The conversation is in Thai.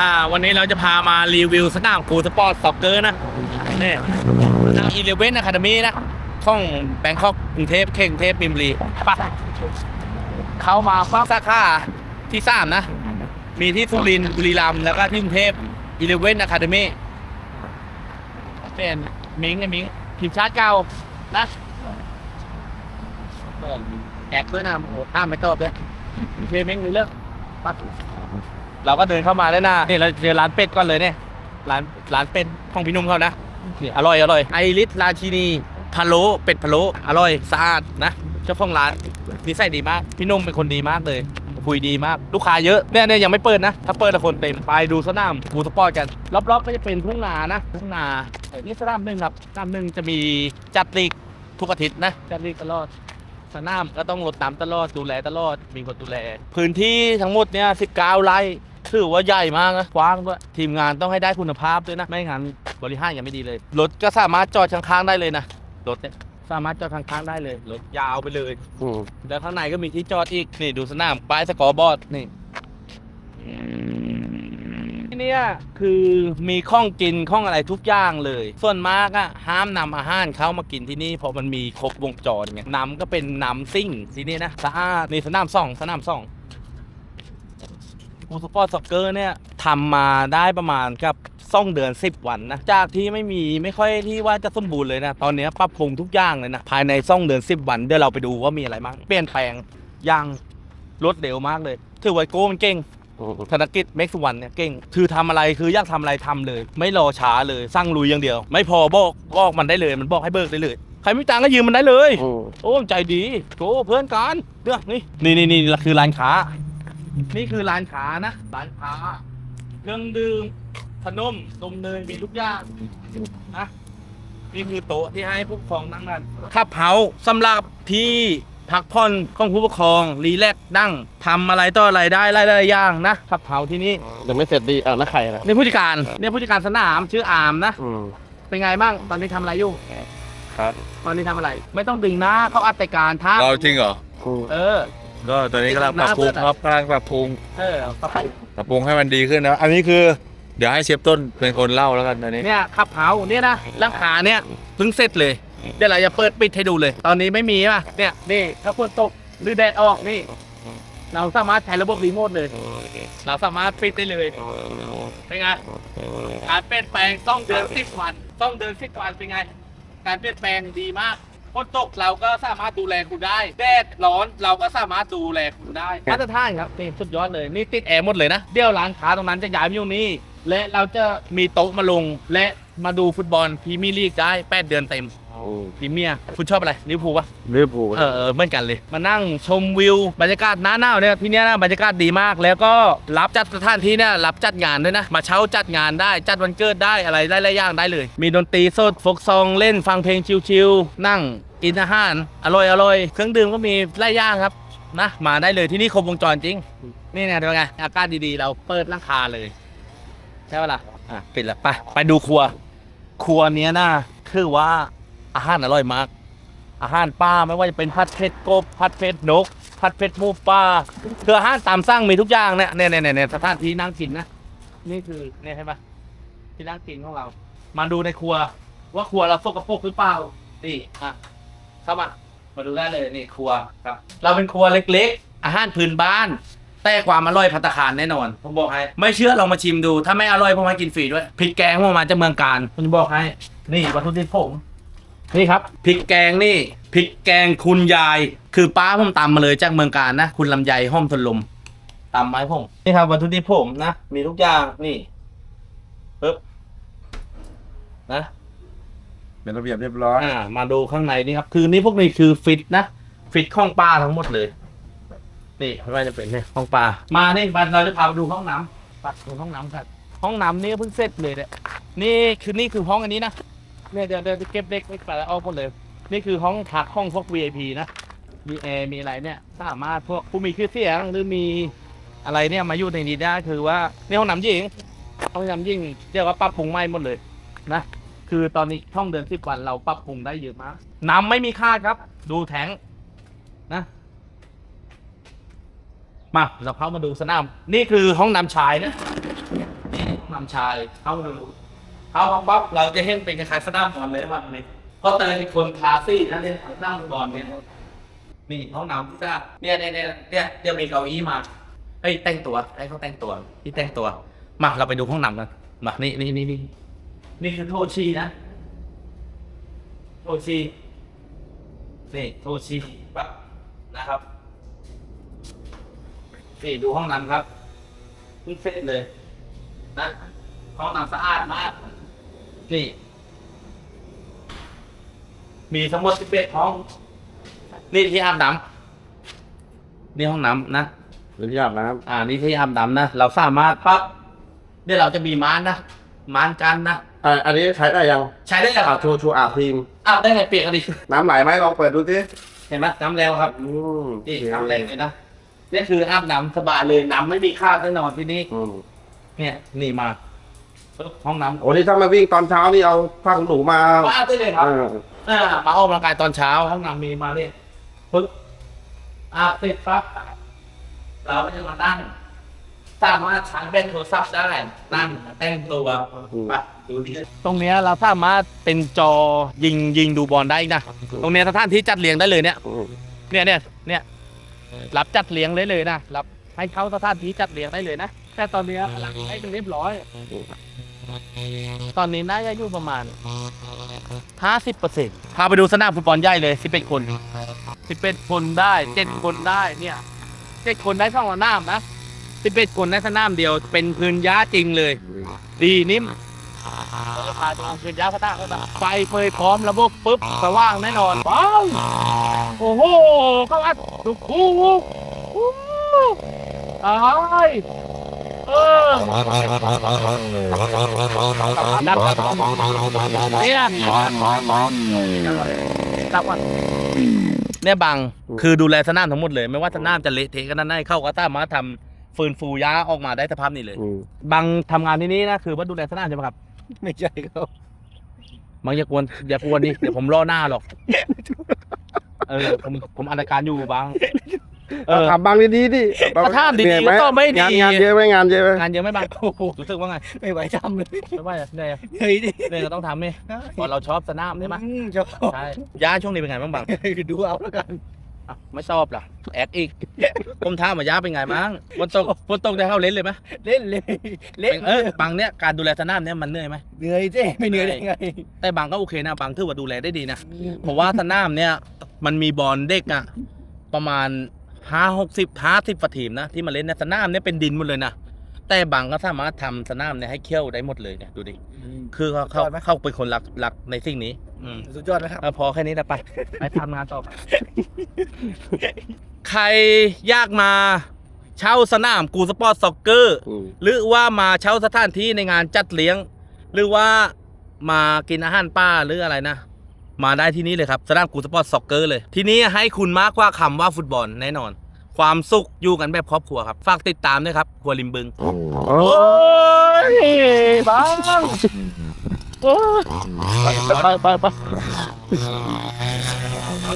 อ่าวันนี้เราจะพามารีวิวสนามกูสปอร์ตซ็อกเกอร์นะนี่สนามอีเลเวนอะคาเดมี่นะของแบงคอกกรุงเทพเข่งเทพบิมรีปะเขามาปั๊บสาขาที่สามนะ มีที่สุรินทร์บุรีรัมย์แล้วก็ที่กรุงเทพอีเลเวนอะคาเดมี่เป็นมิงไอ้มิงทีมชาติเก่านะแอกด้วยนะโอ้ห้ามไม่ตอบเลยเพลงมิงมีเรื่องปั๊บ เราก็เดินเข้ามาแล้วนะนี่เราเจอร้านเป็ดก่อนเลยเนี่ยร้านร้านเป็ดของพี่นุ่มเขานะนี่อร่อยอร่อยไอริสราชินีพะโล้เป็ดพะโล้อร่อยสะอาดนะเจ้าของร้านนิสัยดีมากพี่นุ่มเป็นคนดีมากเลยคุยดีมากลูกค้าเยอะเนี่ยเนี่ยยังไม่เปิดนะ ถ้าเปิดละคนเต็มไปดูสนามบูสปอร์ตกันรอบๆก็จะเป็นทุ่งนานะทุ่งนาเออนี่สนามหนึ่งครับสนามหนึ่งจะมีจัดลีกทุกอาทิตย์นะจัดลีกตลอดสนามก็ต้องรดน้ำตลอดดูแลตลอดมีคนดูแล พื้นที่ทั้งหมดเนี่ย19ไร่ ถือว่าใหญ่มากนะกว้างด้วยทีมงานต้องให้ได้คุณภาพด้วยนะ ไม่งั้นบริหารยังไม่ดีเลย รถก็สามารถจอดข้างๆได้เลยนะ รถเนี่ยสามารถจอดข้างๆได้เลย รถยาวไปเลยแล้วข้างในก็มีที่จอดอีก นี่ดูสนามป้ายสกอร์บอร์ดนี่ที่เนี่ยคือมีข้องกินข้องอะไรทุกอย่างเลย ส่วนมากอะห้ามนำอาหารเข้ามากินที่นี่เพราะมันมีครบวงจรไงน้ำก็เป็นน้ำซิ่งที่นี่นะสะอาดนี่สนามสองสนามสอง บูสปอร์ตซ็อกเกอร์เนี่ยทำมาได้ประมาณกับซ่องเดือน10 วันนะ จากที่ไม่มีไม่ค่อยที่ว่าจะสมบูรณ์เลยนะ ตอนนี้ปรับปรุงทุกอย่างเลยนะ ภายในซ่องเดือน10 วันเดี๋ยวเราไปดูว่ามีอะไรบ้างเปลี่ยนแปลงอย่างรวดเร็วมากเลย ถือไวโก้มันเก่งธนกิจเม็กซ์วันเนี่ยเก่ง คือทำอะไรคืออยากทำอะไรทำเลย ไม่รอช้าเลยสร้างลุยอย่างเดียว ไม่พอบอกบอกมันได้เลย มันบอกให้เบิกได้เลย ใครไม่มีตังค์ก็ยืมมันได้เลย โอ้ใจดีโถเพื่อนกันเด้อนี่นี่นี่นี่คือร้านค้า นี่คือร้านค้านะร้านค้าเครื่องดื่มขนมนมเนยมีทุกอย่างนะนี่คือโต๊ะที่ให้ผู้ปกครองนั่งกันขับเฮาสำหรับที่พักผ่อนของผู้ปกครองรีแลกซ์นั่งทำอะไรต่ออะไรได้หลายๆอย่างนะขับเฮาที่นี่ยังไม่เสร็จดีอ่าแล้วใครนะนี่ผู้จัดการเนี่ยผู้จัดการสนามชื่ออามนะ อืมเป็นไงบ้างตอนนี้ทำอะไรอยู่ ครับตอนนี้ทำอะไร ไม่ต้องดึงหน้าเขาอัดแต่การท่าเราจริงเหรอ เออ ก็ตอนนี้กำลังปรับปรุงครับกำลังปรับปรุงเออปรับปรุงให้มันดีขึ้นนะอันนี้คือเดี๋ยวให้เชฟต้นเป็นคนเล่าแล้วกันตอนนี้เนี่ยขับเฮาเนี่ยนะร่างขาเนี่ยเพิ่งเสร็จเลยเดี๋ยวเราจะเปิดปิดให้ดูเลย ตอนนี้ไม่มีป่ะเนี่ยนี่ถ้าฝนตกหรือแดดออกนี่ เราสามารถใช้ระบบรีโมทเลย เราสามารถปิดได้เลยเป็นไงการเปลี่ยนแปลงต้องเดือนสิบวัน ต้องเดือนสิบวันเป็นไง การเปลี่ยนแปลงดีมาก ฝนตกเราก็สามารถดูแลคุณได้ แดดร้อนเราก็สามารถดูแลคุณได้มาตรฐานครับนี่สุดยอดเลยนี่ติดแอร์หมดเลยนะเดี๋ยวร้านค้าตรงนั้นจะย้ายมาอยู่นี่และเราจะมีโต๊ะมาลงและมาดูฟุตบอลพรีเมียร์ลีกได้แปดเดือนเต็ม พรีเมียร์คุณชอบอะไรลิเวอร์พูลปะ ลิเวอร์พูลเออเออเหมือนกันเลย มานั่งชมวิว บรรยากาศหน้าหนาวเนี่ยที่เนี้ยนะบรรยากาศดีมาก แล้วก็รับจัดสถานที่เนี่ยรับจัดงานด้วยนะ มาเช่าจัดงานได้จัดวันเกิดได้อะไรได้หลายอย่างได้เลย มีดนตรีสดฟกซองเล่นฟังเพลงชิลๆนั่งกินอาหาร อร่อยอร่อยเครื่องดื่มก็มีหลายอย่างครับนะ มาได้เลยที่นี่ครบวงจรจริง นี่เนี่ยเป็นไงอากาศดีๆ เราเปิดราคาเลย ใช่ปะล่ะอะปิดละไปไปดูครัว ครัวเนี้ยนะคือว่า อาหารอร่อยมาก อาหารป่าไม่ว่าจะเป็นผัดเผ็ดกบผัดเผ็ดนกผัดเผ็ดหมูป่าคืออาหารตามสั่งมีทุกอย่างเนี่ยเนี่ยเนี่ยเนี่ยสถานที่นั่งกินนะนี่คือเนี่ยใช่ปะที่นั่งกินของเรา มาดูในครัว ว่าครัวเราสกปรกหรือเปล่านี่อะเข้ามามาดูได้เลยนี่ครัวครับ เราเป็นครัวเล็กๆ อาหารพื้นบ้าน แต่ความอร่อยพัตตาคารแน่นอน ผมบอกให้ไม่เชื่อลองมาชิมดู ถ้าไม่อร่อยผมมากินฟรีด้วยพริกแกงผมมาจากเมืองการผมจะบอกให้ นี่วัตถุดิบผม นี่ครับพริกแกงนี่พริกแกงคุณยาย คือป้าผมตำมาเลยจากเมืองการนะ คุณลำไยห้อมทนลมตำไมาให้ผมนี่ครับวัตถุดิบผมนะ มีทุกอย่างนี่ปึ๊บนะเป็นระเบียบเรียบร้อยอ่ามาดูข้างในนี่ครับ คือนี่พวกนี้คือฟิตนะฟิตข้องปลาทั้งหมดเลย นี่ไม่ว่าจะเป็นเนี่ยห้องปลามานี่บันเราจะพาไปดูห้องน้ำปัดดูห้องน้ำกันห้องน้ำนี่ก็เพิ่งเสร็จเลยเนี่ยนี่คือนี่คือห้องอันนี้นะ เนี่ยเดี๋ยวเดี๋ยวเก็บเล็กเล็กไปแล้วเอาหมดเลย นี่คือห้องพักห้องพวก VIP นะ มีแอร์มีอะไรเนี่ย สามารถพวกผู้มีชื่อเสียงหรือมีอะไรเนี่ยมาอยู่ในนี้ได้คือว่านี่ห้องน้ำหญิงห้องน้ำหญิงเรียกว่าปรับปรุงใหม่หมดเลยนะคือตอนนี้ช่องเดือนสิบวันเราปรับปรุงได้เยอะมากน้ำไม่มีค่าครับ ดูแทงนะมาเราเข้ามาดูสนาม นี่คือห้องน้ำชายนะนี่นำชายเข้าดู เข้ามาปั๊บเราจะเห็นเป็นคล้ายๆสนามบอลเลยว่านี่เพราะเตยเป็นคนทาซี่นั่นเองสนามบอลเนี่ยนี่ห้องน้ำที่จ้าเนี่ยเนี่ยเนี่ยเนี่ยเดี๋ยวมีเก้าอี้มาเฮ้ยแต่งตัวให้เขาแต่งตัวที่แต่งตัว มาเราไปดูห้องน้ำกันมานี่นี่นี่นี่นี่คือโทชีนะ โทชีนี่โทชีปั๊บนะครับนี่ดูห้องน้ำครับเพิ่งเสร็จเลยนะห้องน้ำสะอาดมาก นี่ มีทั้งหมด11ห้อง นี่ที่อาบน้ำนี่ห้องน้ำนะหรือที่อาบน้อ่า นี่ที่อาบน้ำนะ เราสามารถปั๊บเดี๋ยวเราจะมีม้านนะ ม้านกันนะำอ่าอันนี้ใช้ได้ยังใช้ได้ยังคอ่ารับชูชูอาบทีมอาบได้ไงเปียกกันดิน้ำไหลไหมลองเปิดดูสิเห็นไหมน้ำแล้วครับอืมนี่น้ำแรงเลยนะนี่คืออาบน้ำสบายเลยน้ำไม่มีค่าแน่นอนที่นี่อืมเนี่ย นี่มาปึ๊บ ห้องน้ำโอ้นี่ถ้ามาวิ่งตอนเช้านี่เอาผ้าขนหนูมามาอาบได้เลยครับ อ่าอ่ามาออกกำลังกายตอนเช้าห้องน้ำมีมาเนี่ยปึ๊บอาบเสร็จปั๊บเราก็จะมานั่งสามารถชาร์จแบตโทรศัพท์ได้นั่งแต่งตัวไปดูดิตรงเนี้ยเราสามารถเป็นจอยิงยิงดูบอลได้อีกนะตรงเนี้ยสถานที่จัดเลี้ยงได้เลยเนี่ย อืมเนี่ยเนี่ยเนี่ยรับจัดเลี้ยงเลยเลยนะรับให้เข้าสถานที่จัดเลี้ยงได้เลยนะแค่ตอนเนี้ยหลังให้เป็นเรียบร้อย ตอนนี้น่าจะอยู่ประมาณ 50เปอร์เซ็นต์พาไปดูสนามฟุตบอลใหญ่เลย 11 คน 11 คนได้ 7 คนได้เนี่ย 7 คนได้สองสนามนะ 11 คนได้สนามเดียว เป็นพื้นหญ้าจริงเลย ดีนิ่มเออพาดูพื้นหญ้าพระตาก็แบบไฟเฟยพร้อมระบบปุ๊บสว่างแน่นอนว้าวโอ้โหเข้าอัดดูคู่คู่ตาย เออดับเนี่ยดับก่อนเนี่ยบังคือดูแลสนามทั้งหมดเลย ไม่ว่าสนามจะเละเทะกันนั้นให้เข้าก็สามารถทำฟืนฟูย้าออกมาได้สภาพนี้เลยอืมบางทำงานที่นี่นะคือว่าดูแลสนามใช่ไหมครับ ไม่ใช่ครับบางอย่ากวนอย่ากวนดิเดี๋ยวผมรอหน้าหรอก เออผมผมอันตรการอยู่บาง เออทำบางดีๆดิก็ทำดีๆเหนื่อยหก็ต้องไม่ดี งานงานเยอะไหมงานเยอะไหมงานเยอะไหมบางรู้สึกว่าไงไม่ไหวทำเลยไม่ว่าเหนื่อยอะเฮ้ยดิเหนื่อยก็ต้องทำนี่เพราะเราชอบสนามใช่ไหมอืมชอบใช่ย่าช่วงนี้เป็นไงบ้างบางดูเอาแล้วกันอะไม่ชอบเหรอแอกอีกผมถามมาย่าเป็นไงบ้างฝนตกฝนตกได้เข้าเล่นเลยไหมเล่นเลยเล่นเออบางเนี้ยการดูแลสนามเนี่ยมันเหนื่อยไหม เหนื่อยเจ้ไม่เหนื่อยได้ไงแต่บางก็โอเคนะบางถือว่าดูแลได้ดีนะ เพราะว่าสนามเนี่ยมันมีบอลเด็กอะประมาณ ห้าหกสิบห้าสิบฝาทีมนะที่มาเล่นในสนามเนี่ยเป็นดินหมดเลยนะแต่บางก็สามารถทำสนามเนี่ยให้เขี้ยวได้หมดเลยเนี่ยดูดิคือเขาเขาเขาเป็นคนรักรักในสิ่งนี้อืมสุดยอดนะครับเอาพอแค่นี้นะไปไปทำงานต่อใครอยากมาเช่าสนามกูสปอร์ตซ็อกเกอร์อืมหรือว่ามาเช่าสถานที่ในงานจัดเลี้ยง หรือว่ามากินอาหารป้าหรืออะไรนะ มาได้ที่นี่เลยครับสนามกูสปอร์ตซ็อกเกอร์เลย ที่นี่ให้คุณมากกว่าคำว่าฟุตบอลแน่นอน ความสุขอยู่กันแบบครอบครัวครับ ฝากติดตามด้วยครับครัวริมบึง โอ้ยบ้างไปไปไป